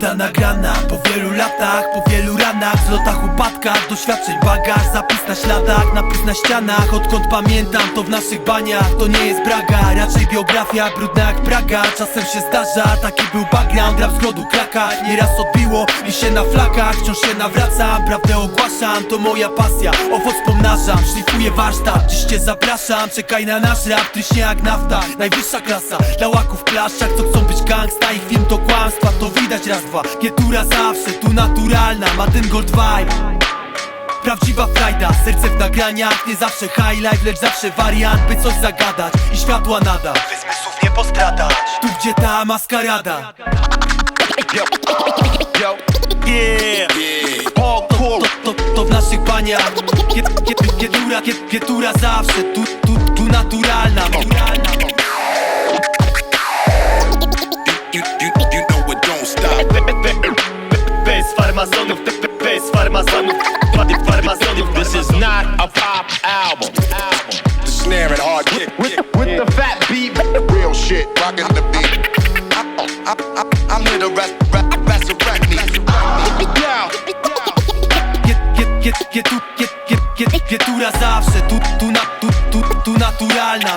Płyta nagrana po wielu latach, po wielu ranach Zlotach, upadkach, doświadczeń, bagaż Zapis na śladach, napis na ścianach Odkąd pamiętam to w naszych baniach To nie jest braga, raczej biografia Brudna jak Praga, czasem się zdarza Taki był background, rap z grodu kraka Nieraz odbiło mi się na flakach Wciąż się nawracam, prawdę ogłaszam To moja pasja, owoc pomnażam Szlifuję warsztat, dziś cię zapraszam Czekaj na nasz rap, tryśnie jak nafta Najwyższa klasa, dla łaków w Co chcą być gangsta, ich film to kłamstwa To widać raz, Gietura zawsze Tu naturalna, ma ten gold vibe. Prawdziwa frajda, serce w nagraniach Nie zawsze highlight, lecz zawsze wariant By coś zagadać i światła nada By zmysłów nie postradać. Tu gdzie ta maskarada. Yeah, to, to, to, to w naszych baniach. Giet, gietura zawsze Tu, tu, tu naturalna shit, rockin' the beat. I, I, I, I'm here to res- re- resurrect me. giet, giet, Gietura zawsze tu, tu, na, tu, tu, tu naturalna.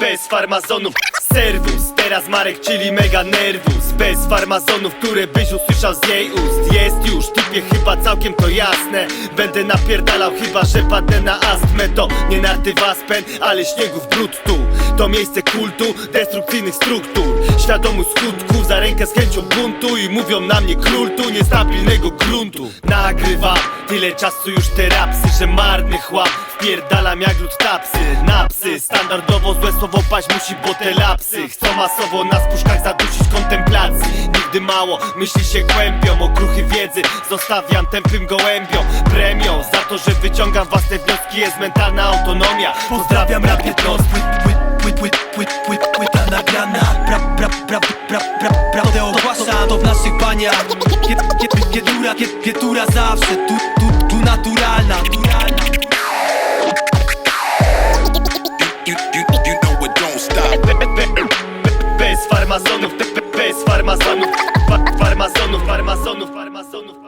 Bez farmazonów Serwus, teraz Marek, czyli mega nerwus. Bez farmazonów, które byś usłyszał z jej ust. Jest już, typie chyba całkiem to jasne. Będę napierdalał chyba, że padnę na astmę. To nie narty waspen, ale śniegów brud tu To miejsce kultu, destrukcyjnych struktur. Świadomość skutków, za rękę z chęcią buntu I mówią na mnie król tu niestabilnego gruntu. Nagrywam tyle czasu już te rapsy, że marny chłam Wpierdalam jak lud tapsy, na psy Standardowo złe słowo paść musi, bo te lapsy Chcą masowo nas w zadusić kontemplacji. Nigdy mało, myśli się głębią Okruchy wiedzy. Zostawiam tępym gołębiom Premią za to, że wyciągam własne wnioski. Jest mentalna autonomia. Pozdrawiam rap jednostki płyt, płyt, płyt, płyt, płyta nagrana Pra, pra, pra, pra, pra, prawdę ogłaszam To w naszych baniach. Pietura, pietura zawsze. Tu, tu, tu naturalna. Bez farmazonów, bez farmazonów, farmazonów, farmazonów, farmazonów.